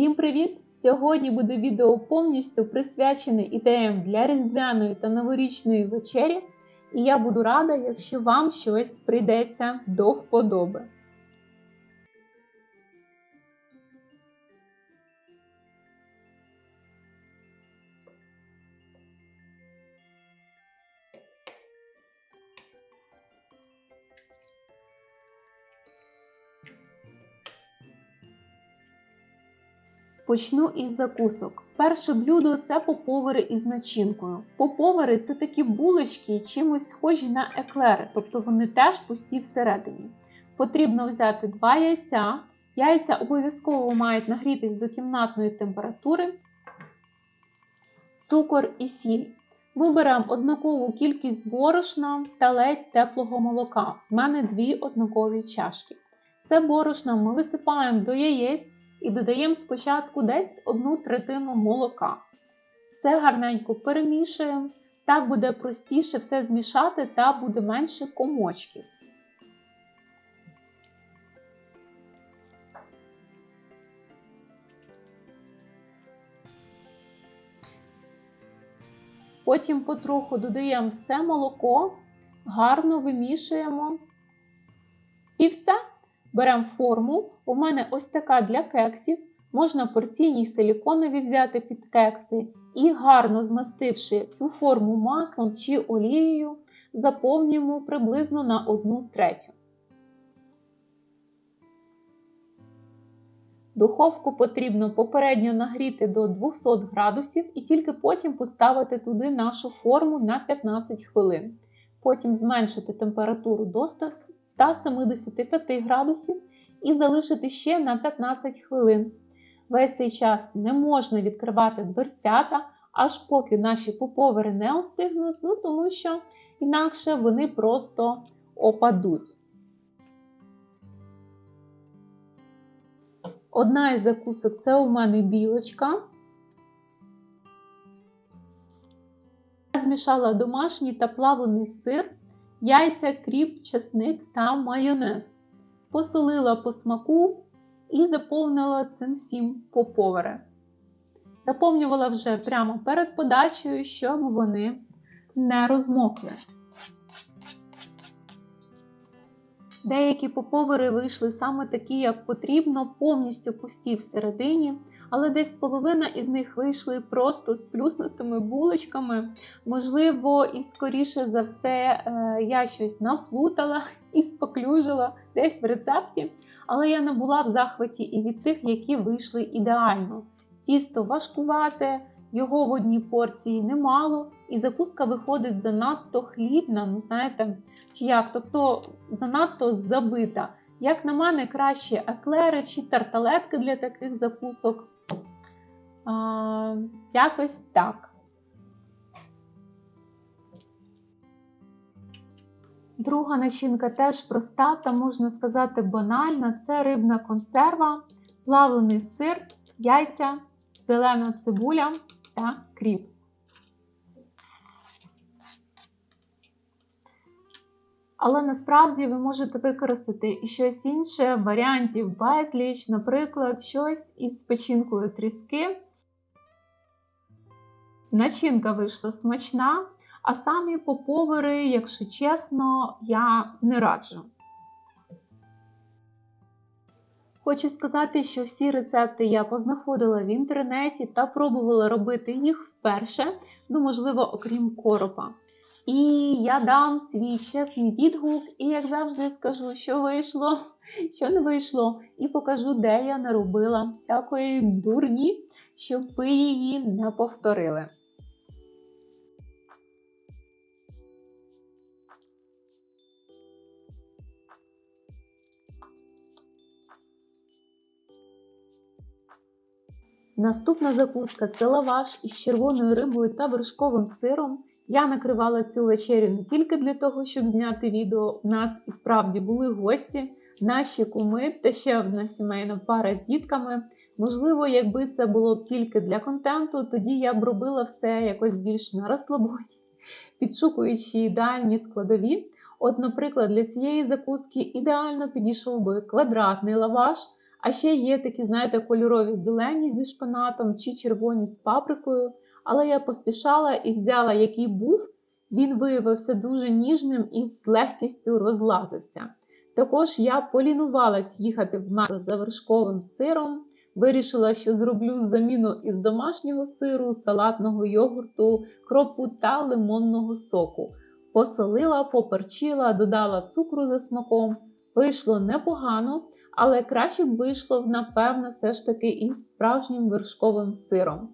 Всім привіт! Сьогодні буде відео повністю присвячене ідеям для різдвяної та новорічної вечері, і я буду рада, якщо вам щось прийдеться до вподоби. Почну із закусок. Перше блюдо це поповери із начинкою. Поповери це такі булочки, чимось схожі на еклери, тобто вони теж пусті всередині. Потрібно взяти два яйця. Яйця обов'язково мають нагрітись до кімнатної температури, цукор і сіль. Ми беремо однакову кількість борошна та ледь теплого молока. У мене дві однакові чашки. Все борошно ми висипаємо до яєць і додаємо спочатку десь одну третину молока. Все гарненько перемішуємо. Так буде простіше все змішати та буде менше комочків. Потім потроху додаємо все молоко, гарно вимішуємо. І все. Беремо форму. У мене ось така для кексів. Можна порційні силіконові взяти під кекси. І гарно змастивши цю форму маслом чи олією, заповнюємо приблизно на 1 третю. Духовку потрібно попередньо нагріти до 200 градусів і тільки потім поставити туди нашу форму на 15 хвилин. Потім зменшити температуру до 175 градусів і залишити ще на 15 хвилин. Весь цей час не можна відкривати дверцята, аж поки наші поповери не остигнуть, ну тому що інакше вони просто опадуть. Одна із закусок це у мене білочка. Змішала домашній та плавлений сир, яйця, кріп, чесник та майонез. Посолила по смаку і заповнила цим всім поповери. Заповнювала вже прямо перед подачею, щоб вони не розмокли. Деякі поповери вийшли саме такі, як потрібно, повністю пусті всередині, але десь половина із них вийшли просто з плюснутими булочками. Можливо, і скоріше за це е, я щось наплутала і споклюжила десь в рецепті, але я не була в захваті і від тих, які вийшли ідеально. Тісто важкувате, його в одній порції немало, і закуска виходить занадто хлібна, ну знаєте, чи як, тобто занадто забита. Як на мене, краще еклери чи тарталетки для таких закусок. А, Якось так. Друга начинка теж проста, та можна сказати банальна. Це рибна консерва, плавлений сир, яйця, зелена цибуля та кріп. Але насправді ви можете використати і щось інше, варіантів безліч, наприклад, щось із печінкою тріски. Начинка вийшла смачна, а самі поповери, якщо чесно, я не раджу. Хочу сказати, що всі рецепти я познаходила в інтернеті та пробувала робити їх вперше, ну, можливо, окрім коропа. І я дам свій чесний відгук, і, як завжди, скажу, що вийшло, що не вийшло, і покажу, де я наробила всякої дурні, щоб ви її не повторили. Наступна закуска це лаваш із червоною рибою та вершковим сиром. Я накривала цю вечерю не тільки для того, щоб зняти відео. У нас і справді були гості, наші куми та ще одна сімейна пара з дітками. Можливо, якби це було б тільки для контенту, тоді я б робила все якось більш на розслабоні, підшукуючи ідеальні складові. От, наприклад, для цієї закуски ідеально підійшов би квадратний лаваш, А ще є такі, знаєте, кольорові зелені зі шпинатом чи червоні з паприкою. Але я поспішала і взяла, який був. Він виявився дуже ніжним і з легкістю розлазився. Також я полінувалась їхати в мару за вершковим сиром. Вирішила, що зроблю заміну із домашнього сиру, салатного йогурту, кропу та лимонного соку. Посолила, поперчила, додала цукру за смаком. Вийшло непогано, але краще б вийшло, напевно, все ж таки із справжнім вершковим сиром.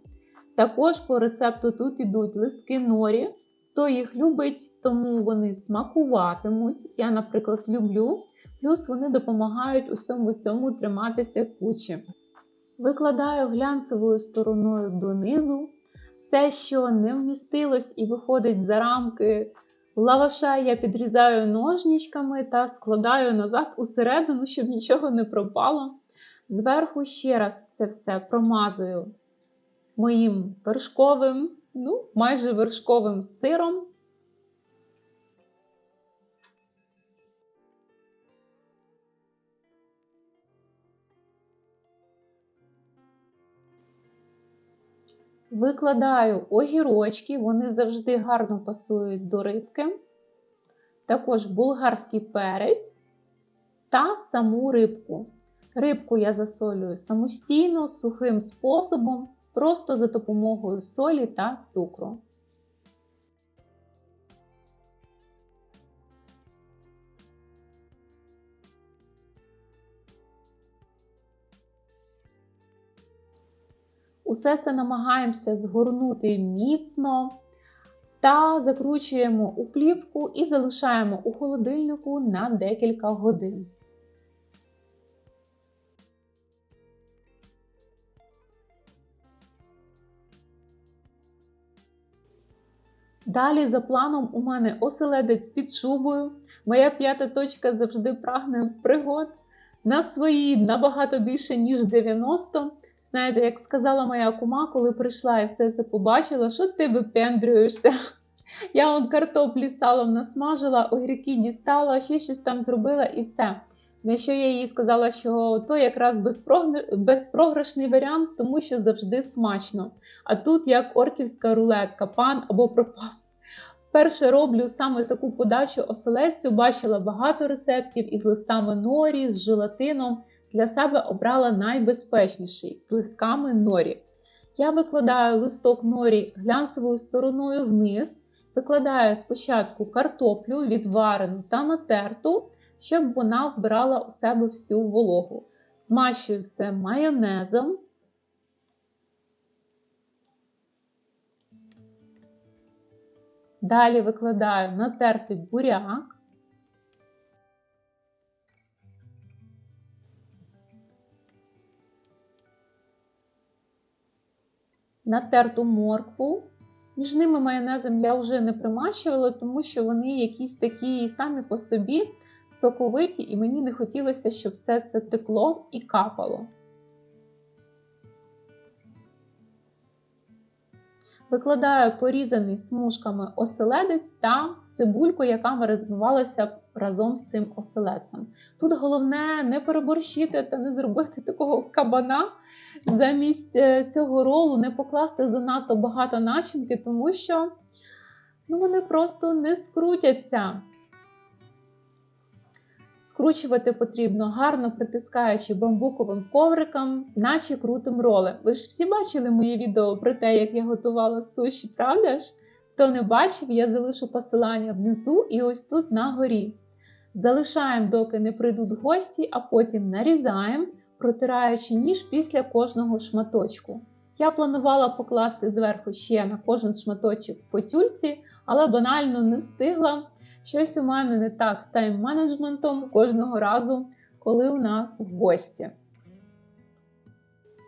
Також по рецепту тут ідуть листки норі. Хто їх любить, тому вони смакуватимуть. Я, наприклад, люблю, плюс вони допомагають усьому цьому триматися кучі. Викладаю глянцевою стороною донизу. Все, що не вмістилось і виходить за рамки лаваша, я підрізаю ножничками та складаю назад усередину, щоб нічого не пропало. Зверху ще раз це все промазую моїм вершковим, ну, майже вершковим сиром. Викладаю огірочки, вони завжди гарно пасують до рибки. Також булгарський перець та саму рибку. Рибку я засолюю самостійно, сухим способом, просто за допомогою солі та цукру. Усе це намагаємося згорнути міцно та закручуємо у плівку і залишаємо у холодильнику на декілька годин. Далі, за планом, у мене оселедець під шубою. Моя п'ята точка завжди прагне пригод. На свої набагато більше, ніж 90. Знаєте, як сказала моя кума, коли прийшла і все це побачила, що ти випендрюєшся. Я он картоплі салом насмажила, огірки дістала, ще щось там зробила і все. На що я їй сказала, що то якраз безпрограшний варіант, тому що завжди смачно. А тут як орківська рулетка, пан або пропав. Вперше роблю саме таку подачу оселедцю, бачила багато рецептів із листами норі, з желатином. Для себе обрала найбезпечніший з листками норі. Я викладаю листок норі глянцевою стороною вниз, викладаю спочатку картоплю, відварену та натерту, щоб вона вбирала у себе всю вологу. Змащую все майонезом. Далі викладаю натертий буряк. Натерту моркву. Між ними майонезом я вже не примащувала, тому що вони якісь такі самі по собі соковиті, і мені не хотілося, щоб все це текло і капало. Викладаю порізаний смужками оселедець та цибульку, яка маринувалася разом з цим оселедцем. Тут головне не переборщити та не зробити такого кабана. Замість е, цього ролу не покласти занадто багато начинки, тому що ну, вони просто не скрутяться. Скручувати потрібно гарно притискаючи бамбуковим ковриком, наче крутим ролем. Ви ж всі бачили моє відео про те, як я готувала суші, правда ж? Хто не бачив, я залишу посилання внизу і ось тут на горі. Залишаємо, доки не прийдуть гості, а потім нарізаємо, протираючи ніж після кожного шматочку. Я планувала покласти зверху ще на кожен шматочок по тюльці, але банально не встигла. Щось у мене не так з тайм-менеджментом кожного разу, коли у нас гості.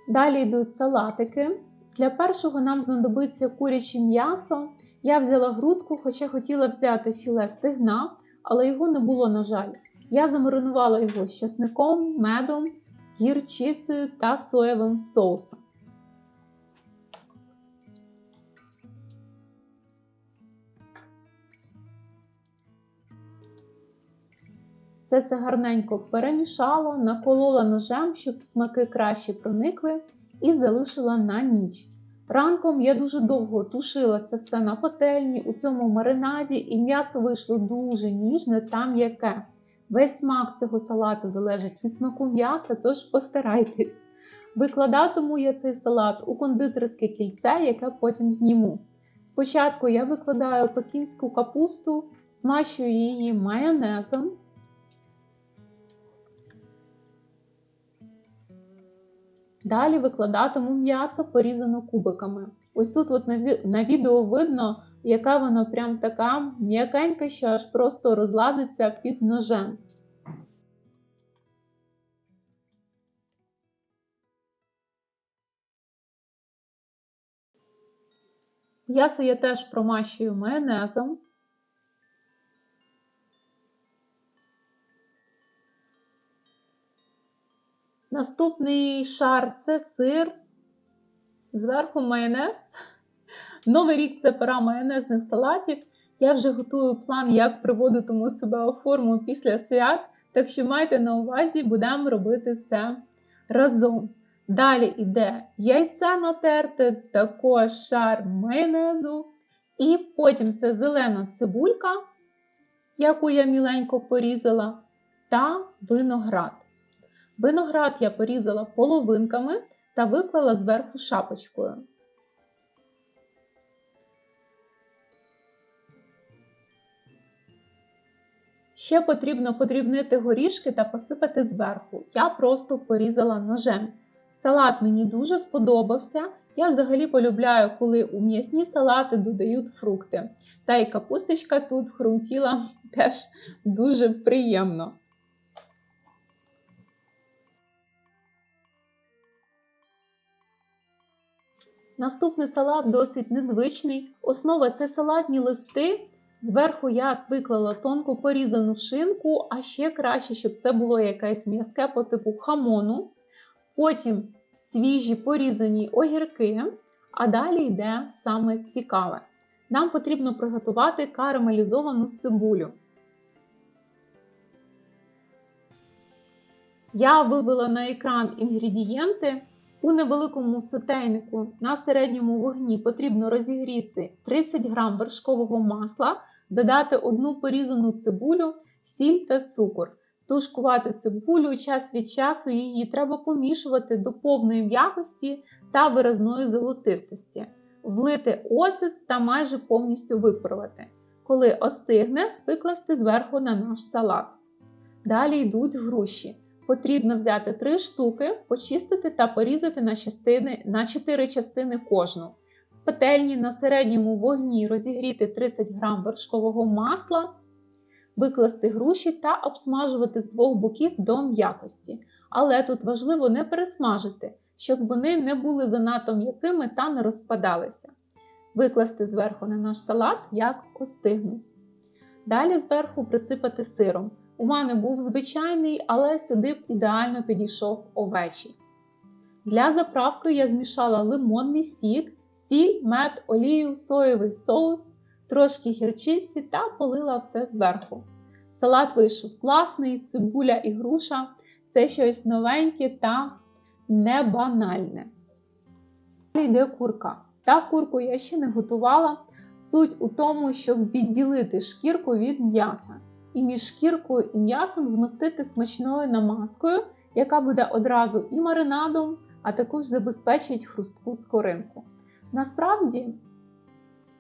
Далі йдуть салатики. Для першого нам знадобиться куряче м'ясо. Я взяла грудку, хоча хотіла взяти філе стегна, але його не було, на жаль. Я замаринувала його з часником, медом, гірчицею та соєвим соусом. Все це гарненько перемішала, наколола ножем, щоб смаки краще проникли, і залишила на ніч. Ранком я дуже довго тушила це все на пательні у цьому маринаді, і м'ясо вийшло дуже ніжне та м'яке. Весь смак цього салату залежить від смаку м'яса, тож постарайтесь. Викладатиму я цей салат у кондитерське кільце, яке потім зніму. Спочатку я викладаю пекінську капусту, змащую її майонезом. Далі викладатиму м'ясо порізано кубиками. Ось тут от на, відео видно, яка вона прям така м'якенька, що аж просто розлазиться під ножем. М'ясо я теж промащую майонезом. Наступний шар це сир, зверху майонез. Новий рік це пора майонезних салатів. Я вже готую план, як приводитиму себе у форму після свят. Так що майте на увазі, будемо робити це разом. Далі йде яйце натерте, також шар майонезу. І потім це зелена цибулька, яку я міленько порізала, та виноград. Виноград я порізала половинками та виклала зверху шапочкою. Ще потрібно подрібнити горішки та посипати зверху. Я просто порізала ножем. Салат мені дуже сподобався. Я взагалі полюбляю, коли у м'ясні салати додають фрукти. Та й капусточка тут хрумтіла теж дуже приємно. Наступний салат досить незвичний. Основа це салатні листи. Зверху я виклала тонко порізану шинку, а ще краще, щоб це було якесь м'язке по типу хамону. Потім свіжі порізані огірки, а далі йде саме цікаве. Нам потрібно приготувати карамелізовану цибулю. Я вивела на екран інгредієнти. У невеликому сотейнику на середньому вогні потрібно розігріти 30 г вершкового масла, додати одну порізану цибулю, сіль та цукор. Тушкувати цибулю час від часу її треба помішувати до повної м'якості та виразної золотистості, влити оцет та майже повністю випарувати. Коли остигне, викласти зверху на наш салат. Далі йдуть груші. Потрібно взяти 3 штуки, почистити та порізати на частини, на 4 частини кожну. В петельні на середньому вогні розігріти 30 г вершкового масла, викласти груші та обсмажувати з двох боків до м'якості. Але тут важливо не пересмажити, щоб вони не були занадто м'якими та не розпадалися. Викласти зверху на наш салат, як остигнуть. Далі зверху присипати сиром. У мене був звичайний, але сюди б ідеально підійшов овечий. Для заправки я змішала лимонний сік, сіль, мед, олію, соєвий соус, трошки гірчиці та полила все зверху. Салат вийшов класний, цибуля і груша це щось новеньке та не банальне. Далі йде курка. Та курку я ще не готувала. Суть у тому, щоб відділити шкірку від м'яса і між шкіркою і м'ясом змастити смачною намазкою, яка буде одразу і маринадом, а також забезпечить хрустку скоринку. Насправді,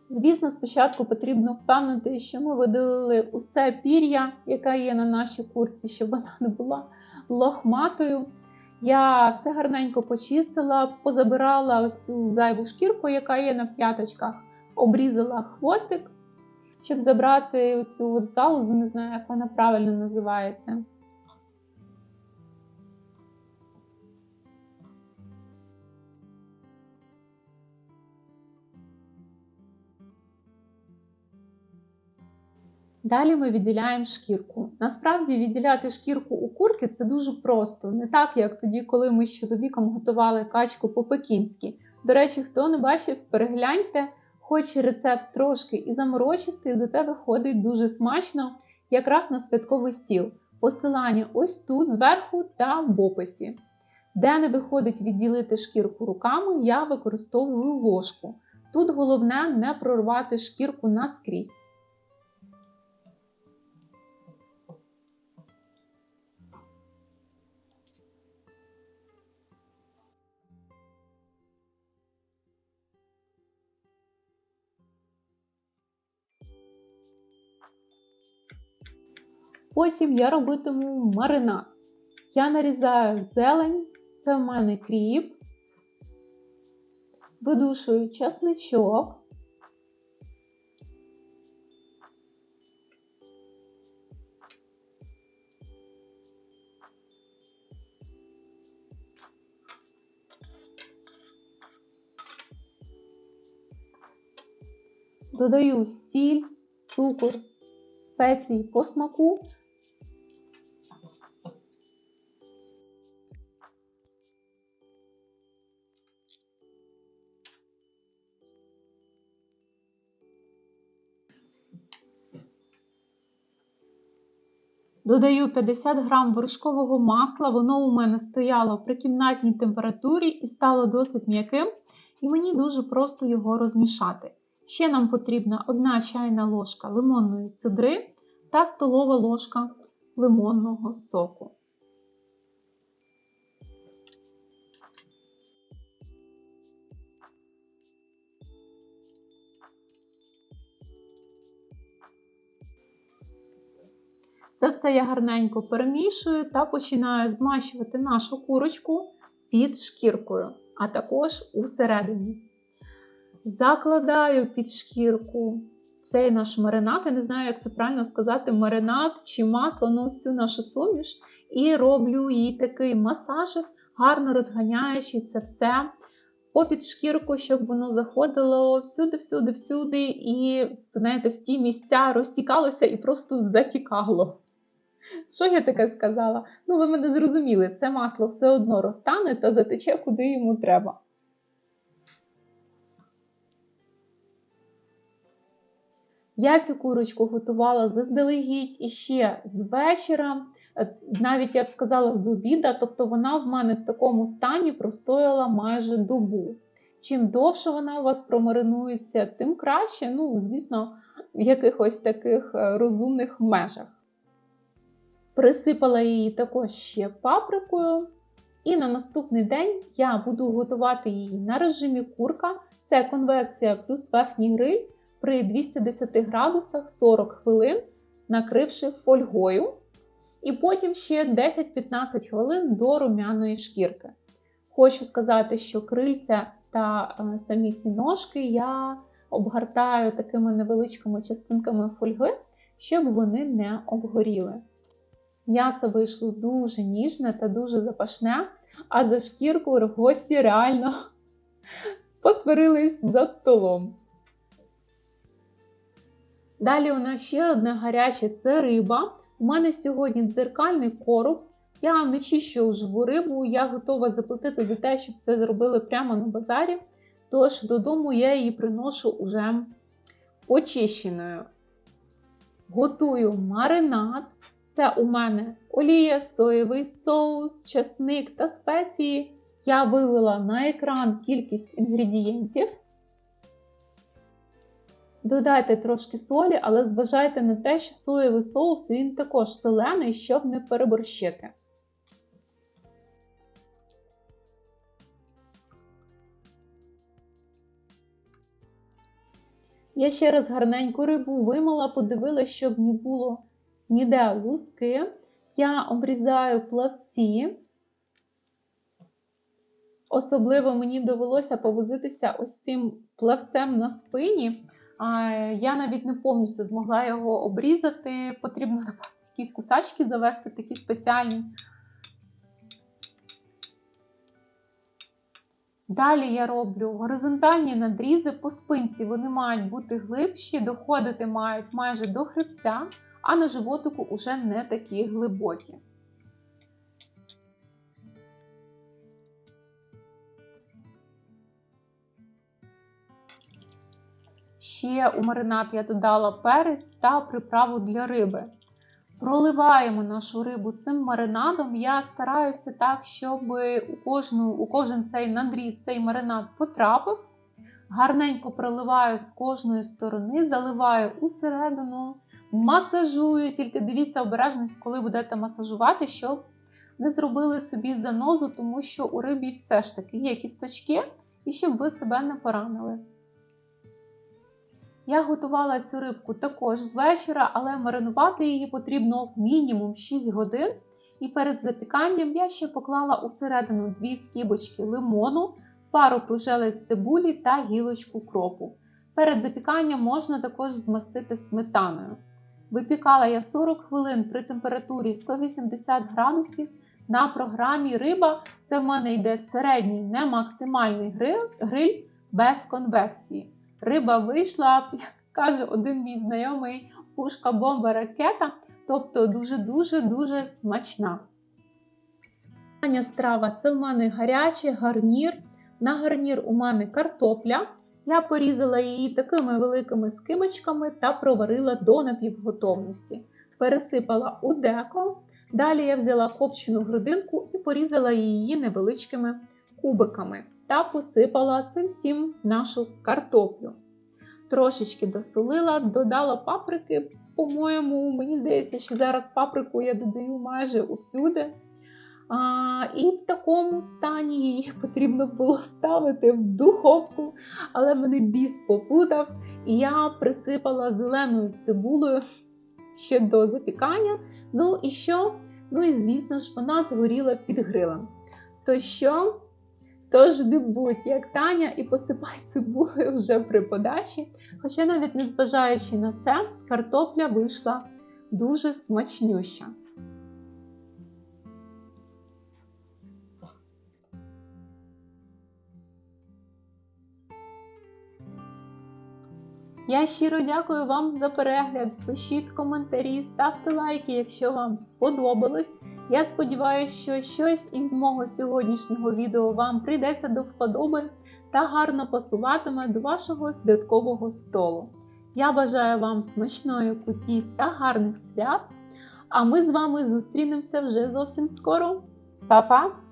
звісно, спочатку потрібно впевнити, що ми видалили усе пір'я, яке є на нашій курці, щоб вона не була лохматою. Я все гарненько почистила, позабирала ось цю зайву шкірку, яка є на п'яточках, обрізала хвостик щоб забрати цю от залозу, не знаю, як вона правильно називається. Далі ми відділяємо шкірку. Насправді, відділяти шкірку у курки це дуже просто, не так, як тоді, коли ми з чоловіком готували качку по-пекінськи. До речі, хто не бачив, перегляньте. Хоч рецепт трошки і заморочистий, зате виходить дуже смачно, якраз на святковий стіл. Посилання ось тут зверху та в описі. Де не виходить відділити шкірку руками, я використовую ложку. Тут головне не прорвати шкірку наскрізь. Потім я робитиму маринад. Я нарізаю зелень, це в мене кріп, видушую часничок. Додаю сіль, цукор, спеції по смаку. Додаю 50 грам вершкового масла, воно у мене стояло при кімнатній температурі і стало досить м'яким, і мені дуже просто його розмішати. Ще нам потрібна 1 чайна ложка лимонної цидри та столова ложка лимонного соку. Це все я гарненько перемішую та починаю змащувати нашу курочку під шкіркою, а також усередині. Закладаю під шкірку цей наш маринад, я не знаю, як це правильно сказати, маринад чи масло, ну цю нашу суміш, і роблю їй такий масажик, гарно розганяючи це все попід шкірку, щоб воно заходило всюди-всюди, всюди, і, знаєте, в ті місця розтікалося і просто затікало. Що я таке сказала? Ну, ви мене зрозуміли, це масло все одно розтане та затече, куди йому треба. Я цю курочку готувала заздалегідь і ще з вечора, е, навіть я б сказала, з обіда, тобто вона в мене в такому стані простояла майже добу. Чим довше вона у вас промаринується, тим краще, ну, звісно, в якихось таких е, розумних межах. Присипала її також ще паприкою. І на наступний день я буду готувати її на режимі курка. Це конвекція плюс верхній гриль при 210 градусах 40 хвилин, накривши фольгою. І потім ще 10-15 хвилин до румяної шкірки. Хочу сказати, що крильця та е, самі ці ножки я обгортаю такими невеличкими частинками фольги, щоб вони не обгоріли. М'ясо вийшло дуже ніжне та дуже запашне, а за шкірку гості реально посварились за столом. Далі у нас ще одне гаряче це риба. У мене сьогодні дзеркальний короб. Я не чищу живу рибу, я готова заплатити за те, щоб це зробили прямо на базарі. Тож додому я її приношу уже очищеною. Готую маринад. Це у мене олія, соєвий соус, часник та спеції. Я вивела на екран кількість інгредієнтів. Додайте трошки солі, але зважайте на те, що соєвий соус він також солений, щоб не переборщити. Я ще раз гарненьку рибу вимила, подивилася, щоб не було ніде луски. Я обрізаю плавці. Особливо мені довелося повозитися ось цим плавцем на спині. Я навіть не повністю змогла його обрізати. Потрібно, якісь кусачки завести, такі спеціальні. Далі я роблю горизонтальні надрізи по спинці. Вони мають бути глибші, доходити мають майже до хребця а на животику уже не такі глибокі. Ще у маринад я додала перець та приправу для риби. Проливаємо нашу рибу цим маринадом. Я стараюся так, щоб у, кожну, у кожен цей надріз, цей маринад потрапив. Гарненько проливаю з кожної сторони, заливаю усередину, масажую, тільки дивіться обережно, коли будете масажувати, щоб не зробили собі занозу, тому що у рибі все ж таки є кісточки, і щоб ви себе не поранили. Я готувала цю рибку також з вечора, але маринувати її потрібно мінімум 6 годин. І перед запіканням я ще поклала усередину 2 скибочки лимону, пару пружелець цибулі та гілочку кропу. Перед запіканням можна також змастити сметаною. Випікала я 40 хвилин при температурі 180 градусів. На програмі риба це в мене йде середній, не максимальний гриль, гриль без конвекції. Риба вийшла, як каже один мій знайомий, пушка бомба ракета, тобто дуже-дуже дуже смачна. Остання страва це в мене гарячий гарнір. На гарнір у мене картопля. Я порізала її такими великими скибочками та проварила до напівготовності. Пересипала у деко. Далі я взяла копчену грудинку і порізала її невеличкими кубиками та посипала цим всім нашу картоплю. Трошечки досолила, додала паприки. По-моєму, мені здається, що зараз паприку я додаю майже усюди. А, І в такому стані її потрібно було ставити в духовку, але мене біс попутав, і я присипала зеленою цибулею ще до запікання. Ну і що? Ну і звісно ж, вона згоріла під грилем. То що? Тож не будь як Таня і посипай цибулею вже при подачі. Хоча навіть незважаючи на це, картопля вийшла дуже смачнюща. Я щиро дякую вам за перегляд. Пишіть коментарі, ставте лайки, якщо вам сподобалось. Я сподіваюся, що щось із мого сьогоднішнього відео вам прийдеться до вподоби та гарно пасуватиме до вашого святкового столу. Я бажаю вам смачної куті та гарних свят. А ми з вами зустрінемося вже зовсім скоро. Па-па!